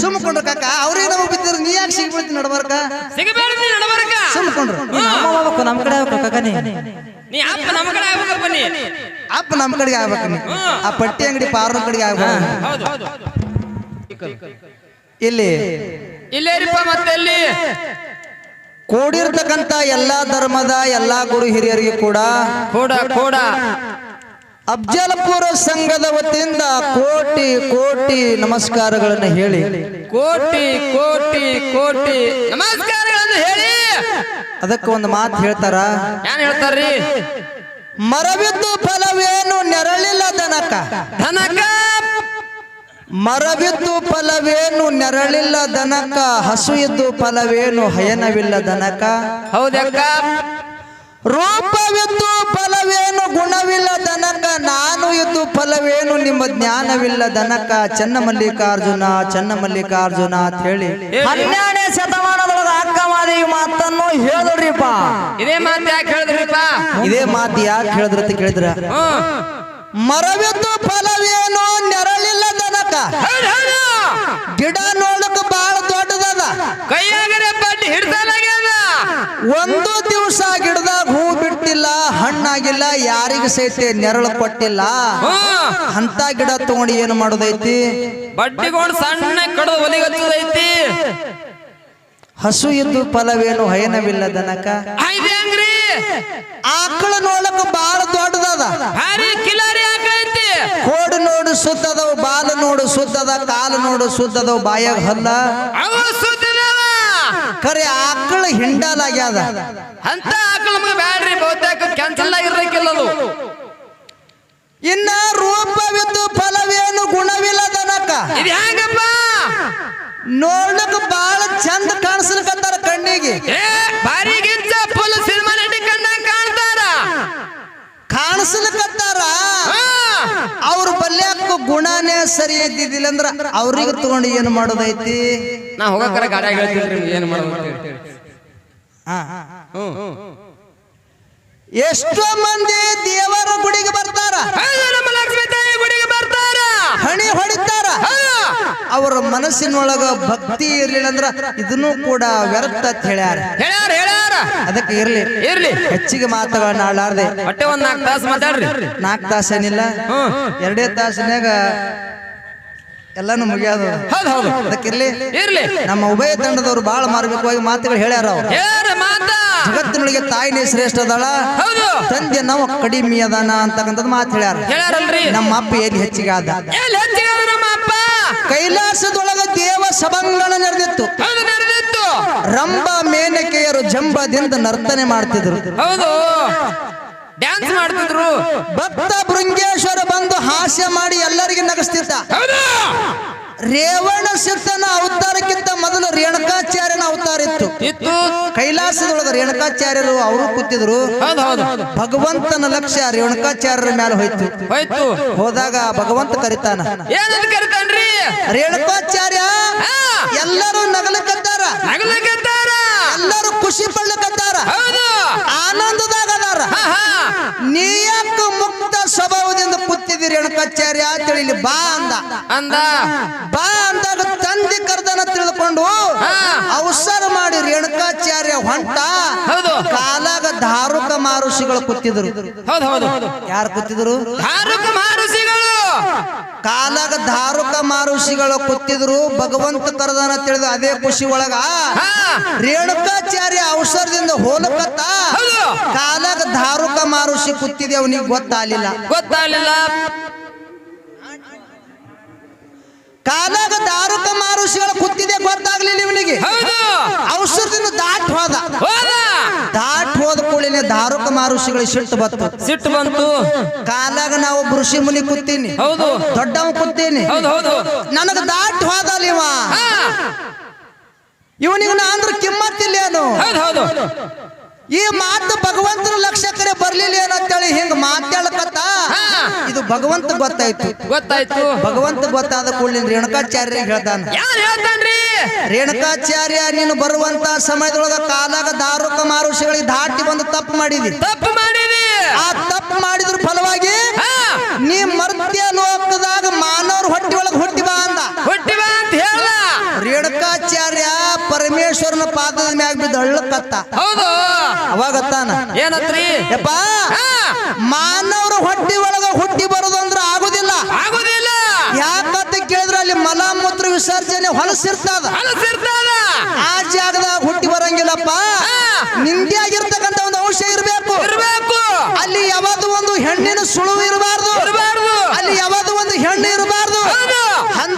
ಸುಮ್ಕೊಂಡ್ರು ಕಾಕ. ಅವ್ರಿಗೆ ನಮಗ್ ಬಿದ್ದಿರ ನೀ ಯಾಕೆ ಸಿಗ್ಬಿಡ್ತೀನಿ ನಡಬಾರ್ಕ? ಸಿಗಬೇಡ್ರಿ ನೀ ನಡಬರ್ಕ. ಸುಮ್ಕೊಂಡ್ರು. ನಮ್ಮ ಹೋಗ್ಬೇಕು ನಮ್ಮ ಕಡೆ ಹೋಗ್ಬೇಕು ಕಾಕ ನೀ. ಅಪ್ಪ ನಮ್ಮ ಕಡೆ ಆಗ್ಬೇಕಪ್ಪ ನೀ ಅಪ್ಪ ನಮ್ ಕಡೆಗೆ ಆಗ್ಬೇಕು ನೀ. ಆ ಪಟ್ಟಿ ಅಂಗಡಿ ಪಾರ್ನ ಕಡೆಗೆ ಆಗ್ಬೇಕು ಹೌದು ಇಲ್ಲಿ. ಇಲ್ಲೇರಿಪ್ಪ ಮತ್ತೆ ಎಲ್ಲಿ? ಕೂಡಿರ್ತಕ್ಕಂತ ಎಲ್ಲಾ ಧರ್ಮದ ಎಲ್ಲಾ ಗುರು ಹಿರಿಯರಿಗೆ ಕೂಡ ಕೂಡ ಕೂಡ. ಅಫ್ಜಲ್ಪುರ ಸಂಘದ ವತಿಯಿಂದ ಕೋಟಿ ಕೋಟಿ ನಮಸ್ಕಾರಗಳನ್ನು ಹೇಳಿ. ಕೋಟಿ ಕೋಟಿ ಕೋಟಿ ನಮಸ್ಕಾರಗಳನ್ನು ಹೇಳಿ. ಅದಕ್ಕೆ ಒಂದು ಮಾತು ಹೇಳ್ತಾರ? ಏನ್ ಹೇಳ್ತಾರ್ರಿ? ಮರವಿದ್ದು ಫಲವೇನು ನೆರಳಿಲ್ಲ ದನಕ. ದನಕ. ಮರವಿದ್ದು ಫಲವೇನು ನೆರಳಿಲ್ಲ ದನಕ. ಹಸು ಇದ್ದು ಫಲವೇನು ಹಯನವಿಲ್ಲ ದನಕ. ಹೌದಕ್ಕ ರೂಪವಿದ್ದು ಫಲವೇನು ಗುಣವಿಲ್ಲ ದನಕ ನಾನು ಇದ್ದು ಫಲವೇನು ನಿಮ್ಮ ಜ್ಞಾನವಿಲ್ಲ ದನಕ ಚನ್ನ ಮಲ್ಲಿಕಾರ್ಜುನ ಚನ್ನ ಮಲ್ಲಿಕಾರ್ಜುನ ಅಂತ ಹೇಳಿ ಹನ್ನೆರಡನೇ ಶತಮಾನದೊಳಗ ಅಕ್ಕಮಾದಿ ಮಾತನ್ನು ಹೇಳಿದ್ರಿಪ್ಪ. ಇದೇ ಮಾತು ಯಾಕೆ ಹೇಳಿದ್ರಿಪ್ಪ? ಇದೇ ಮಾತು ಯಾಕೆ ಹೇಳಿದ್ರ ಅಂತ ಕೇಳಿದ್ರ? ಮರವಿದ್ದು ಫಲವೇನು ನೆರಳಿಲ್ಲ ದನಕ ಹೌದ್ ಹೌದು. ಗಿಡ ನೋಡಕ್ ಬಹಳ ದೊಡ್ಡದದ. ಕೈಯಾಗರೆ ಬಡ್ಡಿ ಹಿಡ್ದಲಾಗ್ಯದ ಒಂದು ಹಣ್ಣಾಗಿಲ್ಲ ಯಾರಿಗ ಸಹಿತ ನೆರಳು ಕೊಟ್ಟಿಲ್ಲ ಅಂತ ಗಿಡ ತಗೊಂಡು ಏನು ಮಾಡೋದೈತಿ? ಬಡ್ಡಿಗೊಂಡು ಸಣ್ಣ ಕಡದ ಹಸು ಇದ್ದು ಫಲವೇನು ಹಯನವಿಲ್ಲ ದನಕ? ಆಕಳ ನೋಡಕ್ ಬಾಳ ದೊಡ್ಡದದ. ಕೋಡು ನೋಡು ಸುತ್ತದವು ಬಾಲ ನೋಡು ಸುದ್ದದ ಕಾಲು ನೋಡು ಸುತ್ತದವು ಬಾಯಾಗ ಹಲ್ಲ. ಖರೆ ಆಕಳ ಹಿಂಡಲಾಗ್ಯಾದ. ಅಂತ ಆಕಳ ನಮಗೆ ಬ್ಯಾಡ್ರಿ ಬಹುತೇಕ ಕ್ಯಾನ್ಸಲ್ ಆಗಿರ್ಬೇಕಿಲ್ಲ ಅದು ಇನ್ನ ರೂಪವಿದ್ದು ಫಲವೇನು ಗುಣವಿಲ್ಲದನಕ? ಇದು ಹೆಂಗಪ್ಪ ನೋಡಕ್ ಬಹಳ ಚಂದ ಕಾಣಿಸ್ಲಿಕ್ಕಂತಾರ ಕಣ್ಣಿಗೆ. ಏ ಭಾರಿ ಫುಲ್ ಸಿನಿಮಾ ನಟಿ ಕಂಡಂಗ್ ಕಾಣ್ತಾರ. ಕಾಣಿಸ್ಲಿಕತ್ತಾರ. ಹಾ. ಅವ್ರ ಬಲ್ಯಾಕ ಗುಣನೇ ಸರಿ ಇದ್ದಿದ್ದಿಲ್ಲ ಅಂದ್ರ ಅವ್ರಿಗೆ ತಗೊಂಡು ಏನು ಮಾಡೋದೈತಿ? ನಾ ಹೋಗಕರ ಗಾಡಿ ಹೇಳ್ತೀನಿ ಏನು ಮಾಡೋದು ಹೇಳಿ. ಎಷ್ಟೋ ಮಂದಿ ದೇವರ ಗುಡಿಗೆ ಬರ್ತಾರ. ನಮ್ಮ ಲಕ್ಷ್ಮೀ ತಾಯಿ ಗುಡಿಗೆ ಬರ್ತಾರ. ಹಣಿ ಹೊಡಿತಾರ. ಅವರ ಮನಸ್ಸಿನೊಳಗ ಭಕ್ತಿ ಇರ್ಲಿಲ್ಲ ಅಂದ್ರ ಇದನ್ನು ಕೂಡ ವ್ಯರ್ಥ ಅಂತ ಹೇಳ್ಯಾರ. ಹೇಳ್ಯಾರ ಹೇಳ್ಯಾರ. ಅದಕ್ಕೆ ಇರ್ಲಿ. ಇರ್ಲಿ. ಹೆಚ್ಚಿಗೆ ಮಾತುಗಳನ್ನ ಆಡಾರ್ದೆ ಹೊಟ್ಟೆ ಒಂದ್ ನಾಲ್ಕು ತಾಸು ಮಾತಾಡ್ರಿ. ನಾಲ್ಕು ತಾಸೇನಿಲ್ಲ ಎರಡೇ ತಾಸಿನಾಗ ಎಲ್ಲಾನು ಮುಗಿಯೋದು. ಅದಕ್ಕೆ ಅದಕ್ಕಿರ್ಲಿ ಇರ್ಲಿ. ನಮ್ಮ ಉಭಯ ತಂಡದವರು ಬಹಳ ಮಾರ್ಮಿಕವಾಗಿ ಮಾತುಗಳು ಹೇಳ್ಯಾರ ಜಗತ್ತಿನೊಳಗೆ ತಾಯಿನೇ ಶ್ರೇಷ್ಠ ಅದಾಳ. ತಂದೆ ನಾವು ಕಡಿಮೆ ಅದಾನ ಅಂತಕ್ಕಂಥದ್ದು ಮಾತು ಹೇಳ್ಯಾರ. ನಮ್ಮ ಅಪ್ಪ ಎಲ್ಲಿ ಹೆಚ್ಚಿಗೆ ಆದ? ಕೈಲಾಸದೊಳಗ ದೇವ ಸಭಂಗಣ ನಡೆದಿತ್ತು. ರಂಭ ಮೇನಕೆಯರು ಜಂಬದಿಂದ ನರ್ತನೆ ಮಾಡ್ತಿದ್ರು. ಹೌದು. ಡ್ಯಾನ್ಸ್ ಮಾಡ್ತಿದ್ರು. ಭಕ್ತ ಬೃಂಗೇಶ್ವರ ಬಂದು ಹಾಸ್ಯ ಮಾಡಿ ಎಲ್ಲರಿಗೆ ನಗಿಸ್ತಿದ್ದ. ರೇವಣ ಸಿದ್ಧನ ಅವತಾರಕ್ಕಿಂತ ಮೊದಲು ರೇಣುಕಾಚಾರ್ಯನ ಅವತಾರ ಇತ್ತು. ಕೈಲಾಸದೊಳಗ ರೇಣುಕಾಚಾರ್ಯರು ಅವರು ಕೂತಿದ್ರು. ಭಗವಂತನ ಲಕ್ಷ್ಯ ರೇಣುಕಾಚಾರ್ಯರ ಮೇಲೆ ಹೋಯ್ತು. ಹೋಯ್ತು. ಹೋದಾಗ ಭಗವಂತ ಕರಿತಾನ ಏನಂತ ಕರಿತಾನ್ರಿ? ರೇಣುಕಾಚಾರ್ಯ ಎಲ್ಲರೂ ನಗಲಕತ್ತಾರ ನಗಲಕತ್ತಾರ ಎಲ್ಲರೂ ಖುಷಿ ಪಡ್ಲಕತ್ತಾರ ಆನಂದದಾಗ ಅದಾರ. ನೀಯಾಕ ಮುಕ್ತ ಸ್ವಭಾವದಿಂದ ಕೂತಿದಿ ರೇಣುಕಾಚಾರ್ಯ ತಿಳಿಲಿ ಬಾ ಅಂದ. ಅಂದ. ಬಾ ಅಂದಾಗ ತಂದೆ ಕರ್ದನ ತಿಳ್ಕೊಂಡು. ಅವಸರ ಮಾಡಿ ಹೊಂಟ ಹೌದು. ಕಾಲಾಗ ಧಾರುಕ ಮಾರುಷಿಗಳು ಕೂತಿದ್ರು. ಹೌದು ಹೌದು. ಯಾರು ಕೂತಿದ್ರು? ಧಾರುಕ ಮಾರುಷಿಗಳು. ಕಾಲಾಗ ಧಾರುಕ ಮಾರುಷಿಗಳು ಕೂತಿದ್ರು. ಭಗವಂತ ಕರದನ ತಿಳಿದು ಅದೇ ಖುಷಿ ಒಳಗ. ರೇಣುಕಾಚಾರ್ಯ ಅವಸರದಿಂದ ಹೋಲಕತ್ತ. ಕಾಲಾಗ ಧಾರುಕ ಮಾರುಷಿ ಕೂತಿದೆ ಅವನಿಗೆ ಗೊತ್ತಾಗಲಿಲ್ಲ. ಗೊತ್ತಾಗಲಿಲ್ಲ. ಕಾಲಾಗ ಧಾರುಕ ಮಾರುಷಿಗಳು ಕೂತಿದೆ ಗೊತ್ತಾಗ್ಲಿಲ್ಲ ಇವನಿಗೆ. ಹೌದು. ಅವಸರದಿಂದ ದಾಟ್ ಹೋದ. ಹೋದ. ದಾಟ್ ಹೋದ ಕೂಡಲೇ ದಾರುಕ ಮಾರುಷಿಗಳು ಸಿಟ್ಟು ಬಂತು. ಸಿಟ್ಟು ಬಂತು. ಕಾಲಾಗ ನಾವು ಋಷಿ ಮುನಿ ಕೂತೀನಿ. ಹೌದು. ದೊಡ್ಡವ ಕೂತೀನಿ. ಹೌದು ಹೌದು ನನಗ ದಾಟ್ ಹೋದ ಇವ. ಇವನಿಗ ಇವನಿಗೆ ನಾ ಅಂದ್ರೆ ಕಿಮ್ಮತ್ತಿಲ್ಲೇನು ಹೌದು ಹೌದು. ಈ ಮಾತು ಭಗವಂತನ ಲಕ್ಷಕರೇ ಬರ್ಲಿಲ್ಲ ಏನಂತೇಳಿ ಹಿಂಗ ಮಾತಾಡಕತ್ತ. ಇದು ಭಗವಂತ ಗೊತ್ತಾಯ್ತು. ಗೊತ್ತಾಯ್ತು. ಭಗವಂತ ಗೊತ್ತಾದ ಕೂಡಲಿನ ರೇಣುಕಾಚಾರ್ಯ ಹೇಳ್ತಾನ. ರೇಣುಕಾಚಾರ್ಯ ನೀನು ಬರುವಂತ ಸಮಯದೊಳಗ ಕಾಲಾಗ ದಾರುಕ ಮಾರುಷಗಳಿಗೆ ದಾಟಿ ಬಂದು ತಪ್ಪು ಮಾಡಿದಿ. ತಪ್ಪು ಮಾಡಿದಿ. ಆ ತಪ್ಪು ಮಾಡಿದ್ರ ಫಲವಾಗಿ ಹಾ. ನೀ ಮರ್ತ್ಯ ಲೋಕದಾಗ ಮಾನವ್ರ ಹೊಟ್ಟಿ ಒಳಗೆ ಹುಟ್ಟಿ ಬಾ ಅಂದ ಹುಟ್ಟಿ ಬಾ ಅಂತ ಹೇಳ್ದ ರೇಣುಕಾಚಾರ್ಯ ಪರಮೇಶ್ವರನ ಪಾದದ ಮ್ಯಾಗ ಬಿದ್ದ ಹಳ್ಳಕ್ಕತ್ತ ಹೌದು. ಅವಾಗತ್ತಾನ ಏನತ್ರಿ? ಯಪ್ಪ ಮಾನವರು ಹೊಟ್ಟಿ ಒಳಗ ಹುಟ್ಟಿ ಬರೋದಂದ್ರ ಆಗುದಿಲ್ಲ. ಆಗುದಿಲ್ಲ. ಯಾಕಂತ ಕೇಳಿದ್ರೆ ಅಲ್ಲಿ ಮಲ ಮೂತ್ರ ವಿಸರ್ಜನೆ ಹೊಲಸಿರ್ತದ ಆ ಜಾಗದಾಗ ಹುಟ್ಟಿ ಬರಂಗಿಲ್ಲಪ್ಪ. ನಿಂದಿಯಾಗಿರ್ತಕ್ಕಂಥ ಒಂದು ಅಂಶ ಇರಬೇಕು. ಇರಬೇಕು. ಅಲ್ಲಿ ಯಾವತ್ತು ಒಂದು ಹೆಣ್ಣಿನ ಸುಳುವು ಇರಬಾರ್ದು ಇರಬಾರ್ದು ಅಲ್ಲಿ ಯಾವ್ದು ಒಂದು ಹೆಣ್ಣು ಇರಬಾರ್ದು ಹೌದು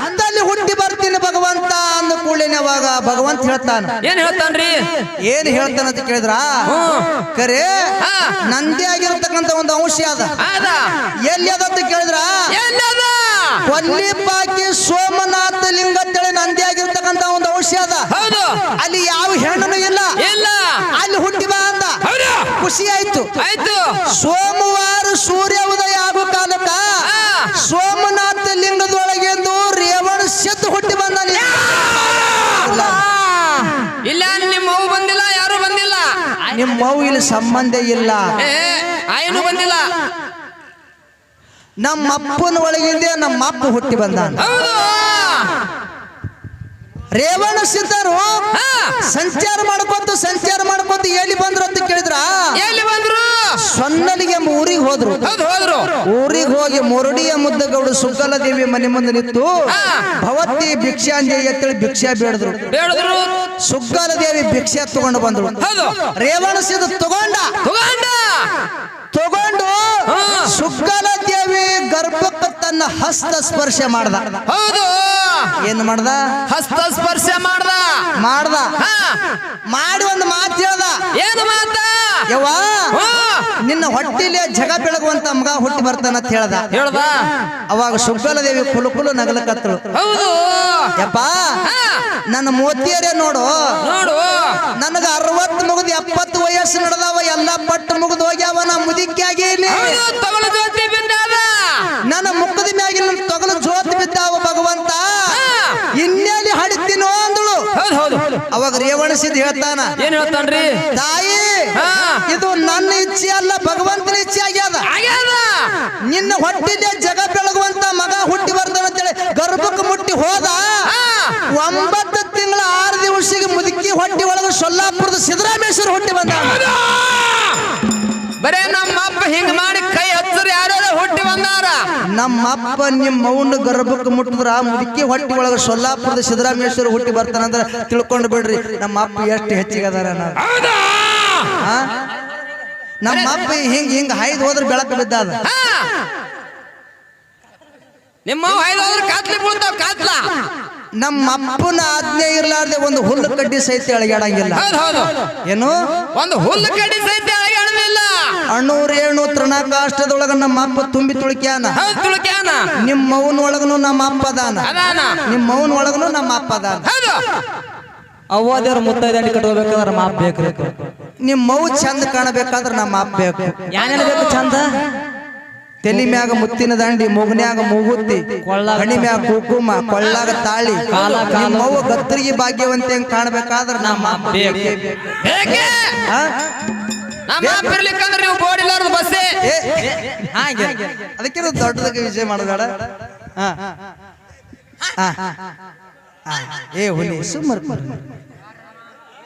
ಅಂತಲ್ಲಿ ಹುಟ್ಟಿ ಬರ್ತೀನಿ ಭಗವಂತ ಅಂದ ಕೂಡಲೇ ಅವಾಗ ಭಗವಂತ ಹೇಳ್ತಾನ? ಏನ್ ಹೇಳ್ತಾನ್ರಿ? ಏನ್ ಹೇಳ್ತಾನ ಅಂತ ಕೇಳಿದ್ರ? ಕರೆ ನಂದೇ ಆಗಿರ್ತಕ್ಕಂಥ ಒಂದು ಅಂಶ ಅದ. ಎಲ್ಲಿ ಅದ ಅಂತ ಕೇಳಿದ್ರ? ಕೊಲ್ಲಿ ಕೊಲ್ಲಿಪಾಕಿ ಸೋಮನಾಥ ಲಿಂಗ ಅಂತೇಳಿ ನಂದಿ ಆಗಿರ್ತಕ್ಕಂತ ಒಂದು ಅಂಶ ಅದ. ಹೌದು. ಅಲ್ಲಿ ಯಾವ ಹೆಣ್ಣು ಇಲ್ಲ. ಇಲ್ಲ. ಅಲ್ಲಿ ಹುಟ್ಟಿ ಬಾ ಅಂದ ಖುಷಿ ಆಯ್ತು. ಆಯ್ತು. ಸೋಮವಾರ ಸೂರ್ಯ ಉದಯ ಆಗೋ ಕಾಲಕ್ಕ ಹಾ. ಸೋಮನಾಥ ಲಿಂಗದೊಳಗೆಂದು ರೇವಣ ಸಿದ್ದು ಹುಟ್ಟಿ ಬಂದಾನೆ ಇಲ್ಲ. ಇಲ್ಲ ನಿಮ್ಮ ಮಗು ಬಂದಿಲ್ಲ ಯಾರು ಬಂದಿಲ್ಲ ನಿಮ್ಮ ಮಗು ಇಲ್ಲಿ ಸಂಬಂಧ ಇಲ್ಲ. ಆಯನು ಬಂದಿಲ್ಲ. ನಮ್ಮ ಅಪ್ಪನ ಒಳಗಿಂದ ನಮ್ಮ ಅಪ್ಪ ಹುಟ್ಟಿ ಬಂದಾನ. ರೇವಣ ಸಿದ್ಧರು ಸಂಚಾರ ಮಾಡ್ಕೊತ ಸಂಚಾರ ಮಾಡ್ಕೊತ ಎಲ್ಲಿ ಬಂದ್ರು ಅಂತ ಕೇಳಿದ್ರ? ಎಲ್ಲಿ ಬಂದ್ರು? ಸೊನ್ನಲಿಗೆ ಊರಿಗೆ ಹೋದ್ರು. ಹೋದ್ರು. ಊರಿಗೆ ಹೋಗಿ ಮುರುಡಿಯ ಮುದ್ದಗೌಡು ಸುಕ್ಕಲ ದೇವಿ ಮನೆ ಮುಂದೆ ನಿಂತು. ಭವತಿ ಭಿಕ್ಷಾಂಜಿ ಎತ್ತಳಿ ಭಿಕ್ಷಾ ಬೇಡದ್ರು. ಬೇಡದ್ರು. ಸುಕ್ಕಲ ದೇವಿ ಭಿಕ್ಷೆ ತಗೊಂಡು ಬಂದ್ರು. ರೇವಣ ಸಿದ್ಧ ತಗೊಂಡ. ತಗೊಂಡ. ತಗೊಂಡು ಹಾ. ದೇವಿ ಗರ್ಭಕ್ಕೆ ತನ್ನ ಹಸ್ತ ಸ್ಪರ್ಶ ಮಾಡ್ದ. ಹೌದು. ಏನ್ ಮಾಡ್ದ? ಹಸ್ತ ಸ್ಪರ್ಶ ಮಾಡ್ದ. ಮಾಡ್ದ. ಮಾಡಿ ಒಂದು ಮಾತು ಹೇಳ್ದ. ಏನು ಮಾತ? ಯವ್ವ ನಿನ್ನ ಹೊಟ್ಟಿಲೆ ಜಗ ಬೆಳಗುವಂತ ಮಗ ಹುಟ್ಟಿ ಬರ್ತಾನ ಅಂತ ಹೇಳ್ದ. ಹೇಳ್ದ? ಅವಾಗ ಸುಗ್ಗಲ ದೇವಿ ಕುಲು ಕುಲು ನಗಲಕತ್ತಳು ಹೌದು. ಯಪ್ಪ ನನ್ನ ಮೋತಿಯರೇ ನೋಡು. ನೋಡು. ನನಗ ಅರವತ್ ಮುಗಿದು ಎಪ್ಪತ್ತು ವಯಸ್ಸು ನಡೆದವ ಎಲ್ಲ ಪಟ್ಟು ಮುಗಿದು ಹೋಗ್ಯಾವ ನಾ ಮುದಿಕ್ಕೆ ಆಗೇನಿ ನನ್ನ ಮುಖದ ಮ್ಯಾಗಿನ ತೊಗಲು ಜೋತ್ ಬಿದ್ದಾವ ಭಗವಂತ. ಹಾ. ಇನ್ನೆಲ್ಲಿ ಹಡಿತೀನೋ ಅಂದಳು. ಅವಾಗ ರೇವಣಿಸಿದ್ ಹೇಳ್ತಾನ ಏನ್ ಹೇಳ್ತಾನ್ರಿ? ತಾಯಿ. ಇದು ನನ್ನ ಇಚ್ಛೆ ಅಲ್ಲ ಭಗವಂತನ ಇಚ್ಛೆ ಆಗ್ಯದ. ನಿನ್ನ ಹೊಟ್ಟಿದೆ ಜಗ ಬೆಳಗುವಂತ ಮಗ ಹುಟ್ಟಿ ಬರ್ತಾನ ಅಂತೇಳಿ ಗರ್ಭಕ್ಕೆ ಮುಟ್ಟಿ ಹೋದ. ಒಂಬತ್ತು ತಿಂಗಳ ಆರು ದಿವಸಿಗೆ ಮುದುಕಿ ಹೊಟ್ಟಿ ಒಳಗ ಸೊಲ್ಲಾಪುರದ ಸಿದ್ದರಾಮೇಶ್ವರ ಹುಟ್ಟಿ ಬಂದ. ಬರೇ ನಮ್ಮ ಅಪ್ಪ ಹಿಂಗ್ ಮಾಡಿ ಕೈ ಹಚ್ಚರು ಯಾರ್ಯಾರು ಹುಟ್ಟಿ ಬಂದಾರ? ನಮ್ಮ ಅಪ್ಪ ನಿಮ್ಮ ಮೌನ ಗರ್ಭಕ್ಕೆ ಮುಟ್ಟಿದ್ರ ಮುದುಕಿ ಹೊಟ್ಟಿ ಒಳಗ ಸೊಲ್ಲಾಪುರದ ಸಿದ್ದರಾಮೇಶ್ವರ ಹುಟ್ಟಿ ಬರ್ತಾನಂದ್ರ ತಿಳ್ಕೊಂಡು ಬಿಡ್ರಿ ನಮ್ಮ ಅಪ್ಪ ಎಷ್ಟು ಹೆಚ್ಚಿಗೆ ಅದಾರ ನಾವು? ನಮ್ಮ ಅಪ್ಪ ಹಿಂಗ್ ಹಿಂಗ್ ಹಾಯ್ದು ಹೋದ್ರೆ ಬೆಳಕ ಬಿದ್ದಾದ. ಹಾ. ನಿಮ್ಮ ಐದು ಹೋದ್ರೆ ಕಾತ್ಲಿ ಬೀಳ್ತಾವ ಕಾತ್ಲ. ನಮ್ಮ ಅಪ್ಪನ ಆಜ್ಞೆ ಇರ್ಲಾರ್ದೆ ಒಂದು ಹುಲ್ಲು ಕಡ್ಡಿ ಸಹಿತ ಎಳಗಾಡಂಗಿಲ್ಲ. ಹೌದು ಹೌದು. ಏನು? ಒಂದು ಹುಲ್ಲು ಕಡ್ಡಿ ಸಹಿತ ಅಳಗಾಡಲಿಲ್ಲ ಅಣ್ಣೂರ್ ಏಣು ತೃಣಕಾಷ್ಟದೊಳಗ ನಮ್ಮ ಅಪ್ಪ ತುಂಬಿ ತುಳುಕ್ಯಾನ. ತುಳಕ್ಯಾನ ತುಳುಕ್ಯಾನ. ನಿಮ್ಮ ಮೌನ ಒಳಗನು ನಮ್ಮ ಅಪ್ಪ ಅದಾನ. ನಿಮ್ಮ ಮೌನ ಒಳಗನು ನಮ್ಮ ಅಪ್ಪ ಅದಾನ. ಹೌದು. ಅವ್ವಾದೇವ್ರ ಮುತ್ತೈದಂಡಿ ಕಟ್ಕೋಬೇಕಾದ್ರೆ ಮಾಪ್ ಬೇಕ್ರಿ. ನಿಮ್ಮ ಮೌ ಚಂದ ಕಾಣಬೇಕಾದ್ರೆ ನಮ್ಮ ಅಪ್ಪ ಬೇಕು. ಚಂದ? ತೆಲಿ ಮ್ಯಾಗ ಮುತ್ತಿನ ದಂಡಿ ಮೂಗನ್ಯಾಗ ಮೂಗುತ್ತಿ ಹಣಿ ಮ್ಯಾಗ ಕುಕುಮ ಕೊಳ್ಳಾಗ ತಾಳಿ. ಮೌ ಗತ್ತರಿಗೆ ಭಾಗ್ಯವಂತೆ ಹೆಂಗ್ ಕಾಣಬೇಕಾದ್ರೆ ನಮ್ಮ ಅಪ್ಪ? ಇರ್ಲಿಕ್ಕಂದ್ರೆ ನೀವು ಬಸ್ಸೇ? ಹಾಗೆ. ದೊಡ್ಡದಕ್ಕೆ ವಿಜಯ ಮಾಡಬೇಡ. ಹಾ. ಏ ಹುಲಿ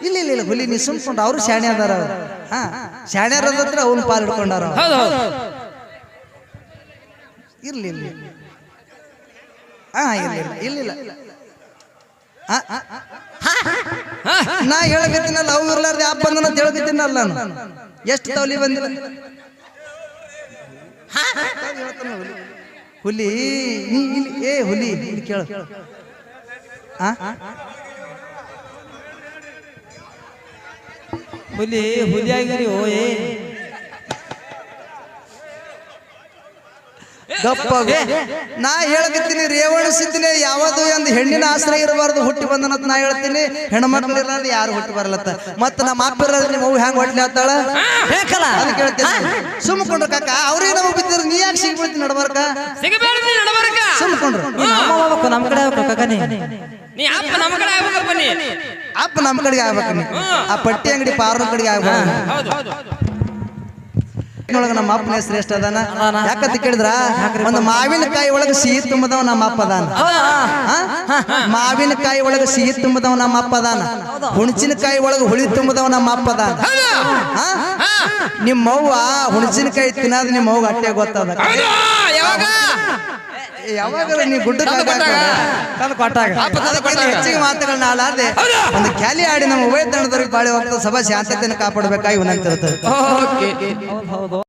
ಇಲ್ಲ ಇಲ್ಲ ಇಲ್ಲ ಹುಲಿ ನೀ ಸುಮ್ಕೊಂಡು ಅವ್ರು ಶಾಣೆ ಅದಾರ ಅವ್ರು. ಹಾ ಶಾಣೆ ಅದ್ರ ಅವ್ನು ಪಾಲ್ ಹಿಡ್ಕೊಂಡಾರ ಇರ್ಲಿ ಇರ್ಲಿ. ಹಾ ಇರ್ಲಿಲ್ಲ ಇಲ್ಲ. ಆ, ಆ. ನಾ ಹೇಳಕತ್ತೀನಲ್ಲ ಅವು ಇರ್ಲಾರ್ದೆ ಆ ಬಂದನ ಅಂತ ಹೇಳಕತ್ತೀನಲ್ಲ ನಾನು. ಎಷ್ಟು ತೌಲಿ ಬಂದಿಲ್ಲ. ಹುಲಿ ಇಲ್ಲಿ ಏ ಹುಲಿ ಇಲ್ಲಿ ಕೇಳು. ಆ? ಹುಲಿ ಹುಲಿಯಾಗಿರಿ ಓ ಏ ಗಪ್ಪಾಗು. ನಾ ಹೇಳಕತ್ತೀನಿ ರೇವಣ ಸಿದ್ದಿನಿ ಯಾವುದು ಒಂದು ಹೆಣ್ಣಿನ ಆಶ್ರಯ ಇರಬಾರ್ದು ಹುಟ್ಟಿ ಬಂದನಂತ ನಾ ಹೇಳ್ತೀನಿ. ಹೆಣ್ಮಕ್ಳು ಇರಲ್ಲ ಯಾರು ಹುಟ್ಟಿ ಬರಲತ್ತ ಮತ್ತ ನಮ್ಮ ಅಪ್ಪ ನೀವು ನಿಮ್ಮ ಅವು ಹೆಂಗ್ ಹೊಟ್ಲಿ ಹೇಳ್ತಾಳ ಬೇಕಲ್ಲ? ಅದಕ್ಕೆ ಹೇಳ್ತೀನಿ ಸುಮ್ಕೊಂಡ್ರು ಕಾಕ ಅವ್ರಿಗೆ ನಮಗೆ ಬಿದ್ದಿರು ನೀ ಯಾಕೆ ಸಿಗ್ಬಿಡ್ತೀನಿ ನಡ್ಬಾರ್ಕ? ಸಿಗಬೇಡ ನೀ ನಡಬರ್ಕ. ಸುಮ್ಕೊಂಡ್ರು ನಮ್ಮ ಕಡೆ ನೀ. ಅಪ್ಪ ನಮ್ಮ ಕಡೆ ಆಗ್ಬೇಕಪ್ಪ ನೀ ಅಪ್ಪ ನಮ್ಮ ಕಡೆಗೆ ಆಗ್ಬೇಕು ನೀ. ಆ ಪಟ್ಟಿ ಅಂಗಡಿ ಪಾರ್ನ ಕಡೆಗೆ ಆಗ್ಬೇಕು ಹೌದು. ಒಳಗ ನಮ್ಮ ಅಪ್ಪನ ಹೆಸರು ಎಷ್ಟು ಅದಾನ ಯಾಕಂತ ಕೇಳಿದ್ರ? ಒಂದು ಮಾವಿನಕಾಯಿ ಒಳಗ ಸಿಹಿ ತುಂಬದವ ನಮ್ಮ ಅಪ್ಪ ಅದಾನ? ಮಾವಿನಕಾಯಿ ಒಳಗ ಸಿಹಿ ತುಂಬದವ ನಮ್ಮ ಅಪ್ಪ ಅದಾನ. ಹುಣಸಿನಕಾಯಿ ಒಳಗ ಹುಳಿ ತುಂಬದವ ನಮ್ಮ ಅಪ್ಪ ಅದಾನ. ನಿಮ್ಮವ್ವ ಹುಣಸಿನಕಾಯಿ ತಿನ್ನೋದು ನಿಮ್ಮ ಅವ್ವ ಅಟ್ಟೆ ಗೊತ್ತದ. ಯಾವಾಗ ಗುಡ್ಡ ಕೊಟ್ಟಾಗ. ಹೆಚ್ಚಿಗೆ ಮಾತುಗಳನ್ನ ಆಡಾದೆ ಒಂದು ಕ್ಯಾಲಿ ಆಡಿ ನಮ್ಮ ಉಭಯ ತಂಡದವ್ರಿಗೆ ಬಾಳಿ ಹೋಗ್ತದೆ. ಸಭಾ ಶಾಂತತೆಯನ್ನು ಕಾಪಾಡಬೇಕಾಗಿ ವಿನಂತಿರುತ್ತದೆ. ಓಕೆ.